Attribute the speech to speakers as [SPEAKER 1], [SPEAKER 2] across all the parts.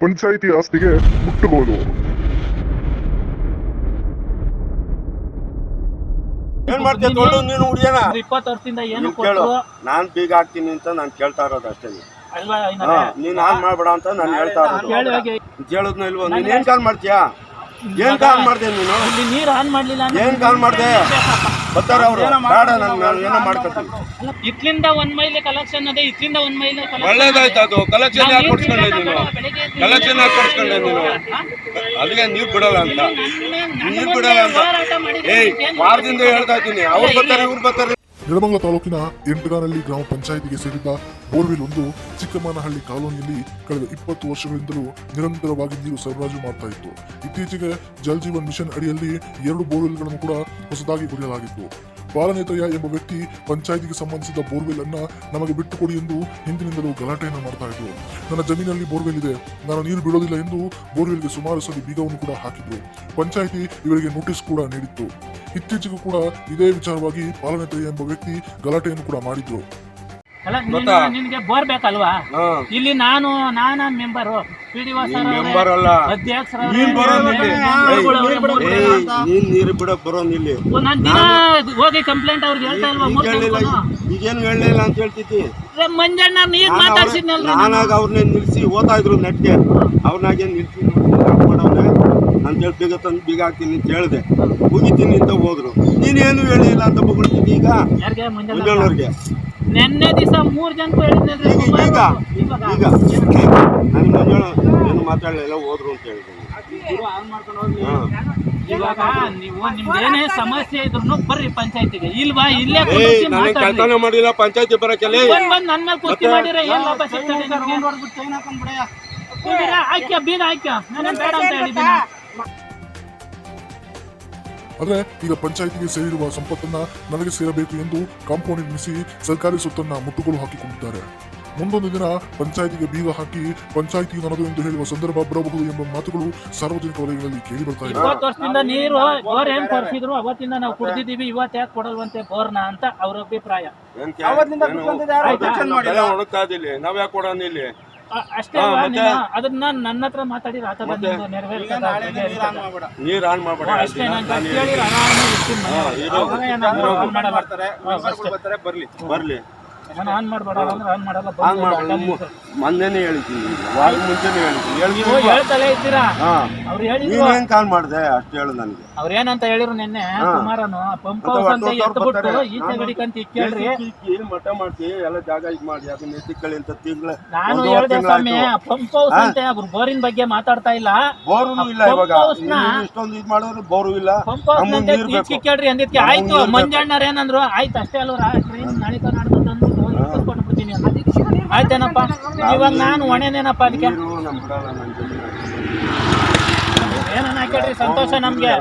[SPEAKER 1] ಪಂಚಾಯಿತಿ ಆಸ್ತಿಗೆ ಮುಟ್ಟಬಹುದು
[SPEAKER 2] ಏನ್ ಮಾಡ್ತೀಯ ದೊಡ್ಡ? ನೀನು ಹುಡಿಯೋಣ
[SPEAKER 3] ಒಂದು ಇಪ್ಪತ್ತು ವರ್ಷದಿಂದ ಏನು
[SPEAKER 2] ನೀನ್ ಕೇಳು. ನಾನ್ ಬೀಗ ಹಾಕ್ತೀನಿ ಅಂತ ನಾನು ಕೇಳ್ತಾ ಇರೋದು ಅಷ್ಟೇ
[SPEAKER 3] ಅಲ್ವಾ
[SPEAKER 2] ಹಾ? ನೀನ್ ಆನ್ ಮಾಡ್ಬೇಡ ಅಂತ ನಾನು ಹೇಳ್ತಾ ಇರೋದು.
[SPEAKER 3] ಕೇಳು ಹೋಗಿ.
[SPEAKER 2] ಅಂತ ಹೇಳಿದ್ನ ಇಲ್ವೋ? ನೀನ್ ಏನ್ ಕಾಲ್ ಮಾಡ್ತೀಯಾ? ಏನ್ ಕಾಲ್ ಮಾಡ್ದೆ ನೀನು?
[SPEAKER 3] ಇಲ್ಲಿ ನೀರು ಆನ್ ಮಾಡ್ಲಿಲ್ಲ ಅಂದ್ರೆ
[SPEAKER 2] ಏನ್ ಕಾಲ್ ಮಾಡ್ದೆ? ಬರ್ತಾರ ಅವ್ರು. ಬೇಡ ನನ್ ನಾನು ಏನೋ ಮಾಡ್ಕೊತೀನಿ
[SPEAKER 3] ಇತ್ಲಿಂದ ಒಂದ್ ಮೈಲ್ ಕಲೆಕ್ಷನ್ ಅದೇ ಇತ್ಲಿಂದ ಒಂದ್ ಮೈಲ್
[SPEAKER 2] ಒಳ್ಳೇದಾಯ್ತು ಅದು. ಕಲೆಕ್ಷನ್ ಯಾಕೆ ಕೊಡ್ಸ್ಕೊಂಡೆ ನೀನು? ಕಲೆಕ್ಷನ್ ಯಾಕೆ ಕೊಡ್ಸ್ಕೊಂಡೆ ನೀನು? ಅದಕ್ಕೆ ನೀರ್ ಬಿಡಲ್ಲ ಅಂತ. ನೀರ್ ಬಿಡಲ್ಲ ಅಂತ. ಏಯ್ ವಾರದಿಂದ ಹೇಳ್ತಾ ಇದ್ದೀನಿ. ಅವ್ರು ಬರ್ತಾರೆ ಇವ್ರು ಬರ್ತಾರೆ.
[SPEAKER 1] ನೆಲಮಂಗಲ ತಾಲೂಕಿನ ಎಂಟಗಾನಹಳ್ಳಿ ಗ್ರಾಮ ಪಂಚಾಯಿತಿಗೆ ಸೇರಿದ ಬೋರ್ವೆಲ್ ಒಂದು ಚಿಕ್ಕಮ್ಮನಹಳ್ಳಿ ಕಾಲೋನಿಯಲ್ಲಿ ಕಳೆದ ಇಪ್ಪತ್ತು ವರ್ಷಗಳಿಂದಲೂ ನಿರಂತರವಾಗಿ ನೀರು ಸರಬರಾಜು ಮಾಡ್ತಾ ಇತ್ತು. ಇತ್ತೀಚೆಗೆ ಜಲ್ ಮಿಷನ್ ಅಡಿಯಲ್ಲಿ ಎರಡು ಬೋರ್ವೆಲ್ಗಳನ್ನು ಕೂಡ ಹೊಸದಾಗಿ ಕುಡಿಯಲಾಗಿತ್ತು ಬಾಲನೇತ್ರಯ್ಯ ಎಂಬ ವ್ಯಕ್ತಿ ಪಂಚಾಯಿತಿಗೆ ಸಂಬಂಧಿಸಿದ ಬೋರ್ವೆಲ್ ಅನ್ನ ನಮಗೆ ಬಿಟ್ಟುಕೊಡಿ ಎಂದು ಹಿಂದಿನಿಂದಲೂ ಗಲಾಟೆಯನ್ನು ಮಾಡ್ತಾ ಇದ್ರು. ನನ್ನ ಜಮೀನಲ್ಲಿ ಬೋರ್ವೆಲ್ ಇದೆ. ನಾನು ನೀರು ಬಿಡೋದಿಲ್ಲ ಎಂದು ಬೋರ್ವೆಲ್ಗೆ ಸುಮಾರು ಸಲ ಬೀಗವನ್ನು ಕೂಡ ಹಾಕಿದ್ರು. ಪಂಚಾಯಿತಿ ಇವರಿಗೆ ನೋಟಿಸ್ ಕೂಡ ನೀಡಿತ್ತು. ಇತ್ತೀಚೆಗೂ ಕೂಡ ಇದೇ ವಿಚಾರವಾಗಿ ಪಾಲನೆತ್ರಿ ಎಂಬ ವ್ಯಕ್ತಿ ಗಲಾಟೆಯನ್ನು ಕೂಡ ಮಾಡಿದ್ರು.
[SPEAKER 3] ಅಲ್ಲ ನೀನು-
[SPEAKER 2] ಗೊತ್ತಾ?
[SPEAKER 3] ನಿನ್ಗೆ ಬೋರ್ ಬೇಕಲ್ವಾ? ಇಲ್ಲಿ ನಾನು ನಾನ ಮೆಂಬರು ಪಿ ಡಿ
[SPEAKER 2] ಮೆಂಬರ್ ಅಲ್ಲ ನೀನ್ ಬರೋ ನಿಲ್ಲಿ ಏಯ್ ನೀನ್ ನೀರು ಬಿಡ ಬರೋ ನಿಲ್ಲಿ
[SPEAKER 3] ನಾನ್ ದಿನ ಹೋಗಿ ಕಂಪ್ಲೇಂಟ್ ಅವ್ರಿಗೆ ಹೇಳ್ತಾ ಇಲ್ವಾ
[SPEAKER 2] ಈಗ
[SPEAKER 3] ಮೂರ್
[SPEAKER 2] ಹೇಳಿಲ್ಲ
[SPEAKER 3] ಜನಕ್ಕೂನು?
[SPEAKER 2] ಈಗೇನು ಹೇಳಲಿಲ್ಲ ಅಂತ ಹೇಳ್ತಿದ್ದಿ?
[SPEAKER 3] ಏ, ಮಂಜಣ್ಣ ಮಾತಾಡ್ಸಿದ್ನಲ್ರಿ ನಾನು.
[SPEAKER 2] ನಾನಾಗ ಅವ್ರನ್ನ ನಿಲ್ಸಿ ಓದ್ತಾ ಇದ್ರು ನೆಟ್ಗೆ. ಅವ್ರನ್ನಾಗೇನ್ ನಿಲ್ಸಿ ಮಾಡವ್ನೆ ನಾನು ಹೇಳಿ ಬೀಗ ತಂದು ಬೀಗ ಹಾಕ್ತೀನಿ ಅಂತ ಹೇಳಿದೆ. ಮುಗಿತೀನಿ ಅಂತ ಹೋದ್ರು. ನೀನೇನು ಹೇಳಿಲ್ಲ ಅಂತ ಬಗ್ಳ್ತಿದ್ದಿ ಈಗ? ಮುಂಜಾನವ್ರಿಗೆ
[SPEAKER 3] ನೆನ್ನೆ ದಿವಸ ಮೂರು ಜನಕ್ಕೂ ಹೇಳಿದ್ನಲ್ರಿ
[SPEAKER 2] ಈಗ ಈಗ ಈಗ. ನಾನು ಮುಂಜಾನೆ ಏನು ಮಾತಾಡಲಿಲ್ಲ ಹೋದ್ರು ಅಂತ ಹೇಳಿದೆ
[SPEAKER 3] ಇವಾಗ ನೀವು ನಿಮ್ದೇನೇ ಸಮಸ್ಯೆ ಇದ್ರು ಬರ್ರಿ ಪಂಚಾಯತಿಗೆ. ಇಲ್ವಾ? ಇಲ್ಲೇ
[SPEAKER 2] ನಾನು. ಮಾಡಿಲ್ಲ ಪಂಚಾಯತಿ ಬರಕ್ಕೆ
[SPEAKER 3] ಬಂದ್ ಬಂದ್ ನನ್ ಮೇಲೆ ಕುಸ್ತಿ
[SPEAKER 2] ಮತ್ತೆ?
[SPEAKER 3] ಮಾಡಿರ ಏನ್ ಲಾಭ ಸಿಗ್ತದೆ ನಿಮ್ಗೆ? ಕೂಡಿರ, ಹಾಕ್ಯ ಬೀಗ ಹಾಕ್ಯ. ನಾನೇನ್ ಬೇಡ ಅಂತ ಹೇಳಿದ್ದೀನಿ
[SPEAKER 1] ಆದ್ರೆ ಈಗ ಪಂಚಾಯಿತಿಗೆ ಸೇರಿರುವ ಸಂಪತ್ತನ್ನ ನನಗೆ ಸೇರಬೇಕು ಎಂದು ಕಾಂಪೌಂಡ್ ನಿರ್ಮಿಸಿ ಸರ್ಕಾರಿ ಸೊತ್ತನ್ನ ಮುಟ್ಟುಗಳು ಹಾಕಿಕೊಂಡಿದ್ದಾರೆ. ಮುಂದೊಂದು ದಿನ ಪಂಚಾಯಿತಿಗೆ ಬೀಗ ಹಾಕಿ ಪಂಚಾಯಿತಿ ನನದು ಎಂದು ಹೇಳುವ ಸಂದರ್ಭ ಬರಬಹುದು ಎಂಬ ಮಾತುಗಳು ಸಾರ್ವಜನಿಕ ವಲಯಗಳಲ್ಲಿ ಕೇಳಿ ಬರ್ತಾ ಇದೆ.
[SPEAKER 3] ಇಪ್ಪತ್ತು ವರ್ಷದಿಂದ ನೀರು ಬೋರ್ ಕೊಡ್ಸಿದ್ರು ಅವತ್ತಿಂದ ನಾವು ಕುಡ್ದಿದೀವಿ ಇವತ್ತು ಯಾಕೆ ಕೊಡಲ್ವಂತೆ ಬೋರ್ನ ಅಂತ ಅವ್ರ ಅಭಿಪ್ರಾಯ.
[SPEAKER 2] ಒಣಗ್ತಾ ಇದಿಲ್ಲ ನಾವ್ ಯಾಕೆ ಕೊಡೋಣ ಇಲ್ಲಿ
[SPEAKER 3] ಅಷ್ಟೇ? ನೀನು ಅದನ್ನ ನನ್ನ ಹತ್ರ ಮಾತಾಡಿ ಆತದ
[SPEAKER 2] ಮತ್ತೆ?
[SPEAKER 3] ನೆರವೇರ್ತದ
[SPEAKER 2] ನೀರ್ ಆನ್ ಮಾಡ್ಬೇಡ
[SPEAKER 3] ಅಷ್ಟೇ ನಾನು ಕೇಳಿ ಆರಾಮಾಗಿ ಇರ್ತೀನಿ
[SPEAKER 2] ಹಾ,
[SPEAKER 3] ಮನೆಯಲ್ಲಿ.
[SPEAKER 2] ಇರು.
[SPEAKER 3] ಅವಾಗ ಏನಾದ್ರು
[SPEAKER 2] ಇರು.
[SPEAKER 3] ಆನ್ ಮಾಡಲ್ಲ.
[SPEAKER 2] ಬರ್ಲಿ ಬರ್ಲಿ
[SPEAKER 3] ನಾನು ಆನ್ ಮಾಡ್ಬೇಡ ಅಂದ್ರೆ ಆನ್ ಮಾಡಲ್ಲ ಬಂದು ಅಡ್ಡ.
[SPEAKER 2] ಮೊನ್ನೆನೇ ಹೇಳಿದ್ದೀನಿ. ವಾರ ಮುಂಚೆನೆ ಹೇಳಿದ್ದೀನಿ.
[SPEAKER 3] ನೀವು
[SPEAKER 2] ಹೇಳ್ತೀನಿ
[SPEAKER 3] ಹೇಳ್ತಲೇ ಇದ್ದೀರಾ?
[SPEAKER 2] ಹಾ.
[SPEAKER 3] ಅವ್ರು ಹೇಳಿದ್ರು
[SPEAKER 2] ನೀನೇನ್ ಕಾಲ್ ಮಾಡ್ದೆ? ಅಷ್ಟು ಹೇಳು ನನಗೆ.
[SPEAKER 3] ಅವ್ರ ಏನಂತ ಹೇಳಿರು ನಿನ್ನೆ. ಕುಮಾರನು ಪಂಪ್ ಹೌಸ್ ಅಂತ
[SPEAKER 2] ಬರ್ತಾರೆ.
[SPEAKER 3] ಈಚೆ ಗಡಿಕಂತ ಇಕ್ಕೇಳ್ರಿ.
[SPEAKER 2] ಇಕ್ಕಿ ಮಠ ಮಾಡ್ತಿ? ಎಲ್ಲ ಜಾಗ ಇದು ಮಾಡಿ ಅದನ್ನ ಎತ್ತಿಕ್ಕಳಿ ಅಂತ ತಿಂಗಳ
[SPEAKER 3] ನಾನು ಹೇಳ್ದೆ ಸ್ವಾಮಿ ಪಂಪ್ ಹೌಸ್. ಅಂತ ಅವ್ರು ಬೋರಿನ ಬಗ್ಗೆ ಮಾತಾಡ್ತಾ ಇಲ್ಲ.
[SPEAKER 2] ಬೋರು ಇಲ್ಲ ಇವಾಗ. ಇಷ್ಟೊಂದು ಇದು ಮಾಡಿದ್ರು ಬೋರು ಇಲ್ಲ.
[SPEAKER 3] ಪಂಪ್ ಹೌಸ್ ಅಂತ
[SPEAKER 2] ನೀರ್ ಬೇಕು.
[SPEAKER 3] ಇಕ್ಕಿಕೇಳ್ರಿ ಅಂದಿದ್ಕೆ. ಆಯ್ತು ಮಂಜಣ್ಣಾರ ಏನಂದ್ರು ಆಯ್ತು ಅಷ್ಟೇ ಅಲ್ವರ? ಟ್ರೈನ್ ನಾಳೆ ನಾಡ್ದು ಇಟ್ಟಿಸ್ಕೊಂಡು ಅಂತ ಆಯ್ತೇನಪ್ಪ. ಇವಾಗ ನಾನು ಹೊಣೆನೇನಪ್ಪ ಅದಕ್ಕೆ?
[SPEAKER 2] ನನ್.
[SPEAKER 3] ಏನನ್ನ ಹಾಕೇಳ್ರಿ ಸಂತೋಷ ನಮ್ಗೆ.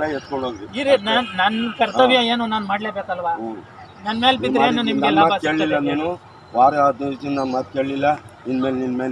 [SPEAKER 3] ಇರಿ ನನ್ ನನ್ನ ಕರ್ತವ್ಯ ಏನು ನಾನು ಮಾಡ್ಲೇಬೇಕಲ್ವಾ?
[SPEAKER 2] ನನ್ನ
[SPEAKER 3] ನನ್ ಮೇಲೆ ಬಿದ್ರೆ ಏನು ನಿಮ್ಗೆ
[SPEAKER 2] ನನ್ನ
[SPEAKER 3] ಲಾಭ ಸಿಗ್ತದೆ?
[SPEAKER 2] ನೀನು. ವಾರ ಹದಿನೈದು ದಿನ ಮಾತು ಕೇಳಲಿಲ್ಲ. ಇನ್ಮೇಲೆ ನಿನ್ ಮೇಲೆ